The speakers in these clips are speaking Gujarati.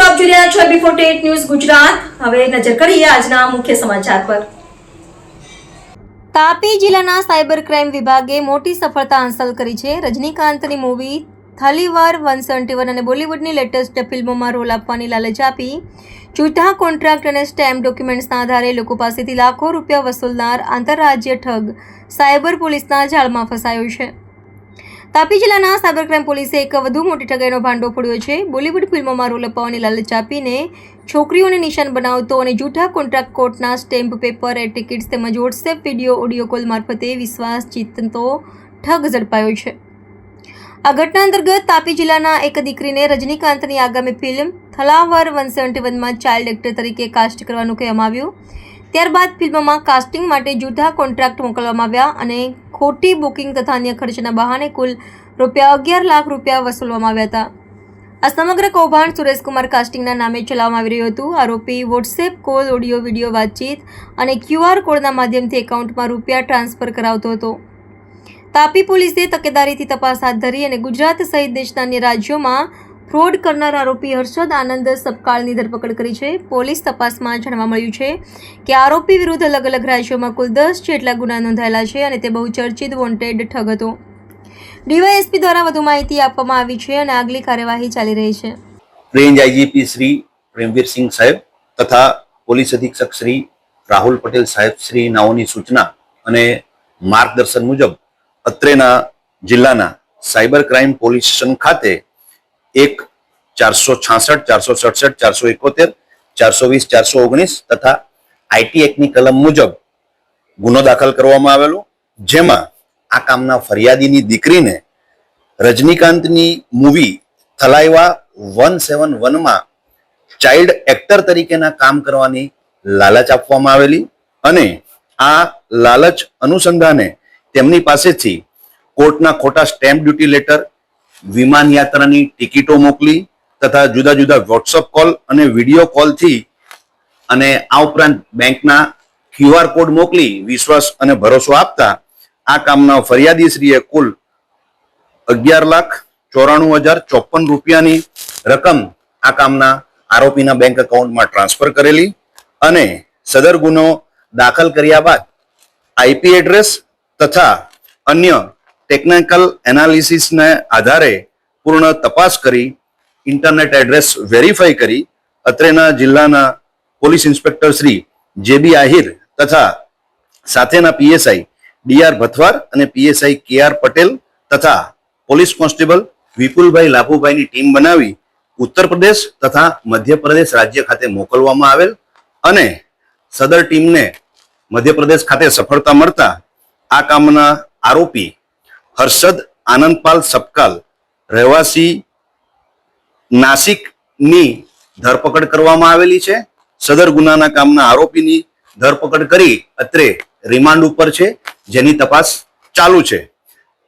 છો બિફોર ટેટ ન્યૂઝ ગુજરાત. હવે નજર કરીએ આજના મુખ્ય સમાચાર પર. તાપી જિલ્લાના સાયબર ક્રાઇમ વિભાગે મોટી સફળતા હાંસલ કરી છે. રજનીકાંતની movie Thalaivar one seventy one અને બોલિવૂડની લેટેસ્ટ ફિલ્મોમાં રોલ આપવાની લાલચ આપી. જૂઠા કોન્ટ્રાક્ટ અને સ્ટેમ્પ ડોક્યુમેન્ટ્સના આધારે લોકો પાસેથી લાખો રૂપિયા વસૂલનાર આંતરરાજ્ય ઠગ સાયબર પોલીસના જાળમાં ફસાયો છે. તાપી જિલ્લાના સાયબર પોલીસે એક વધુ મોટી ઠગાઈનો ભાંડો ફોડ્યો છે. બોલિવૂડ ફિલ્મોમાં રોલ અપાવવાની લાલચ આપીને છોકરીઓને નિશાન બનાવતો અને જૂઠા કોન્ટ્રાક્ટ કોર્ટના સ્ટેમ્પ પેપર એર ટિકિટ્સ તેમજ વોટ્સએપ વીડિયો, ઓડિયો કોલ મારફતે વિશ્વાસ જીતતો ઠગ ઝડપાયો છે. આ ઘટના અંતર્ગત તાપી જિલ્લાના એક દીકરીને રજનીકાંતની આગામી ફિલ્મ થલાવર વન સેવન્ટી વનમાં ચાઇલ્ડ એક્ટર તરીકે કાસ્ટ કરવાનું કહેવામાં આવ્યું. ત્યારબાદ ફિલ્મમાં કાસ્ટિંગ માટે જૂઠા કોન્ટ્રાક્ટ મોકલવામાં આવ્યા અને ખોટી બુકિંગ તથા અન્ય ખર્ચના બહાને કુલ રૂપિયા અગિયાર લાખ રૂપિયા વસૂલવામાં આવ્યા હતા. આ સમગ્ર કૌભાંડ સુરેશકુમાર કાસ્ટિંગના નામે ચલાવવામાં આવી રહ્યું હતું. આરોપી વોટ્સએપ કોલ, ઓડિયો, વીડિયો વાતચીત અને ક્યુઆર કોડના માધ્યમથી એકાઉન્ટમાં રૂપિયા ટ્રાન્સફર કરાવતો હતો. તાપી પોલીસે તકેદારીથી તપાસ હાથ ધરી અને ગુજરાત સહિત દેશના અન્ય રાજ્યોમાં ફ્રોડ કરનાર આરોપી હર્ષદ આનંદ સપકાળની ધરપકડ કરી છે. પોલીસ તપાસમાં જાણવા મળ્યું છે કે આરોપી વિરુદ્ધ અલગ અલગ રાજ્યોમાં કુલ દસ જેટલા ગુના નોંધાયેલા છે અને તે બહુ ચર્ચિત વોન્ટેડ ઠગ હતો ડીવાયએસપી દ્વારા વધુ માહિતી આપવામાં આવી છે અને આગલી કાર્યવાહી ચાલી રહી છે. રેન્જ આઈજીપી શ્રી પ્રેમવીરસિંહ સાહેબ તથા પોલીસ અધિક્ષક શ્રી રાહુલ પટેલ સાહેબ શ્રી નાઓની સૂચના અને માર્ગદર્શન મુજબ અત્રેના જિલ્લાના સાયબર ક્રાઇમ પોલીસ સ્ટેશન ખાતે એક, ચારસો છાસઠ, ચારસો સડસઠ, ચારસો એકોતેર, ચારસો વીસ, ચારસો ઓગણીસ તથા આઈટી એક્ટની કલમ મુજબ ગુનો દાખલ કરવામાં આવેલો. જેમાં આ કામના ફરિયાદીની દીકરીને રજનીકાંતની મૂવી થલાઈવા વન સેવન વનમાં ચાઇલ્ડ એક્ટર તરીકેના કામ કરવાની લાલચ આપવામાં આવેલી અને આ લાલચ અનુસંધાને તેમની પાસેથી કોર્ટના ખોટા સ્ટેમ્પ ડ્યુટી લેટર વિમાન યાત્રાની ટિકિટો મોકલી તથા જુદા જુદા વોટ્સઅપ કોલ અને વીડિયો કોલથી અને આ ઉપરાંત બેંકના ક્યુઆર કોડ મોકલી વિશ્વાસ અને ભરોસો આપતા આ કામના ફરિયાદીશ્રીએ કુલ અગિયાર લાખ ચોરાણું હજાર ચોપન રૂપિયાની રકમ આ કામના આરોપીના બેંક એકાઉન્ટમાં ટ્રાન્સફર કરેલી અને સદર ગુનો દાખલ કર્યા બાદ આઈપી એડ્રેસ તથા અન્ય ટેકનિકલ એનાલિસિસને આધારે પૂર્ણ તપાસ કરી ઇન્ટરનેટ એડ્રેસ વેરીફાઈ કરી, અત્રેના જિલ્લાના પોલીસ ઇન્સ્પેક્ટર શ્રી જે બી આહિર તથા સાથેના પીએસઆઈ ડીઆર ભથવાર અને પીએસઆઈ કે આર પટેલ તથા પોલીસ કોન્સ્ટેબલ વિપુલભાઈ લાભુભાઈની ટીમ બનાવી ઉત્તર પ્રદેશ તથા મધ્યપ્રદેશ રાજ્ય ખાતે મોકલવામાં આવેલ અને સદર ટીમને મધ્યપ્રદેશ ખાતે સફળતા મળતા આ કામના આરોપી હર્ષદ આનંદપાલ સપકાલ રહેવાસી નાસિકની ધરપકડ કરવામાં આવેલી છે. સદર ગુનાના કામના આરોપીની ધરપકડ કરી અત્રે રિમાન્ડ ઉપર છે. જેની તપાસ ચાલુ છે.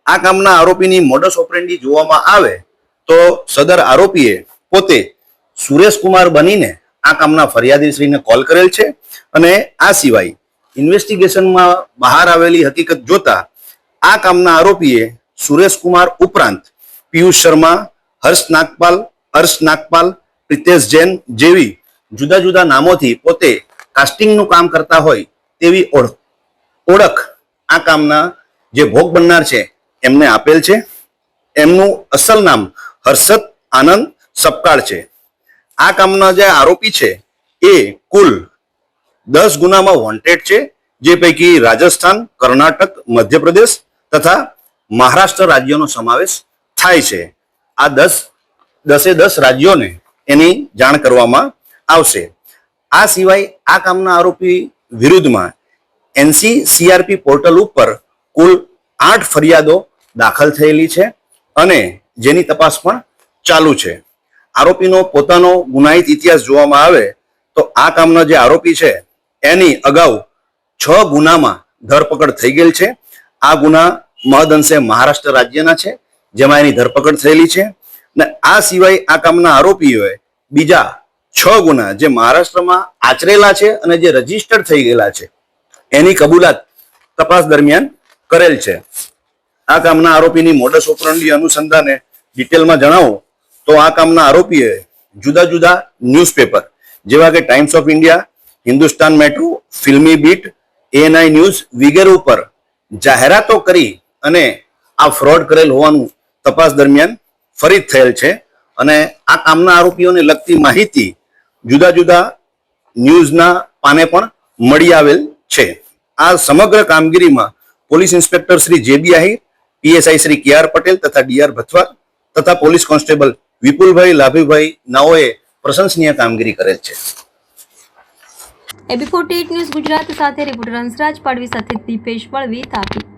આ કામના આરોપીની મોડસ ઓપરેન્ડી જોવામાં આવે તો સદર આરોપીએ પોતે સુરેશકુમાર બનીને આ કામના ફરિયાદીશ્રીને કોલ કરેલ છે. અને આ સિવાય ઇન્વેસ્ટિગેશનમાં બહાર આવેલી હકીકત જોતા આ કામના આરોપીએ સુરેશકુમાર ઉપરાંત પિયુષ શર્મા, હર્ષ નાગપાલ હર્ષ નાગપાલ, પ્રિતેશ જૈન જેવી જુદા જુદા નામોથી પોતે કાસ્ટિંગનું કામ કરતા હોય તેવી ઓળખ આ કામના જે ભોગ બનનાર છે એમને આપેલ છે. એમનું અસલ નામ હર્ષદ આનંદ સપકાળ છે. આ કામના જે આરોપી છે એ કુલ દસ ગુનામાં વોન્ટેડ છે, જે પૈકી રાજસ્થાન, કર્ણાટક, મધ્યપ્રદેશ તથા મહારાષ્ટ્ર રાજ્યોનો સમાવેશ થાય છે. આ દસ, દસે દસ રાજ્યોને એની જાણ કરવામાં આવશે. આ સિવાય આ કામના આરોપી વિરુદ્ધમાં એનસી સીઆરપી પોર્ટલ ઉપર કુલ આઠ ફરિયાદો દાખલ થયેલી છે અને જેની તપાસ પણ ચાલુ છે. આરોપીનો પોતાનો ગુનાહિત ઇતિહાસ જોવામાં આવે તો આ કામના જે આરોપી છે, એની અગાઉ છ ગુનામાં ધરપકડ થઈ ગયેલ છે. આ ગુના મહદઅંશે મહારાષ્ટ્ર રાજ્યના છે, જેમાં એની ધરપકડ થયેલી છે. ને આ સિવાય આ કામના આરોપીઓએ બીજા છ ગુના જે મહારાષ્ટ્રમાં આચરેલા છે અને જે રજીસ્ટર્ડ થઈ ગયેલા છે, એની કબૂલાત તપાસ દરમિયાન કરેલ છે. આ કામના આરોપીની મોડસ ઓપરંડી અનુસંધાને ડિટેલમાં જણાવો તો આ કામના આરોપીએ જુદા જુદા ન્યૂઝપેપર જેવા કે Times of India Hindustan Metro Filmi beat ANI news વગેરે ઉપર જાહેરાતો કરી અને આ ફ્રોડ કરેલ હોવાનું તપાસ દરમિયાન ફરી થયેલ છે. અને આ કામના આરોપીઓને લગતી માહિતી જુદા જુદા ન્યૂઝના પાને પણ મળી આવેલ છે. આ સમગ્ર કામગીરીમાં police inspector Shri J B Ahir PSI Shri K R Patel તથા ડીઆર ભથવાર તથા પોલીસ કોન્સ્ટેબલ વિપુલભાઈ લાભીભાઈ નાઓએ પ્રશંસનીય કામગીરી કરેલ છે. એબી ફોર્ટી ન્યૂઝ ગુજરાત સાથે રિપોર્ટર હંસરાજ પાડવી સાથે દીપેશ વળવી તાપી.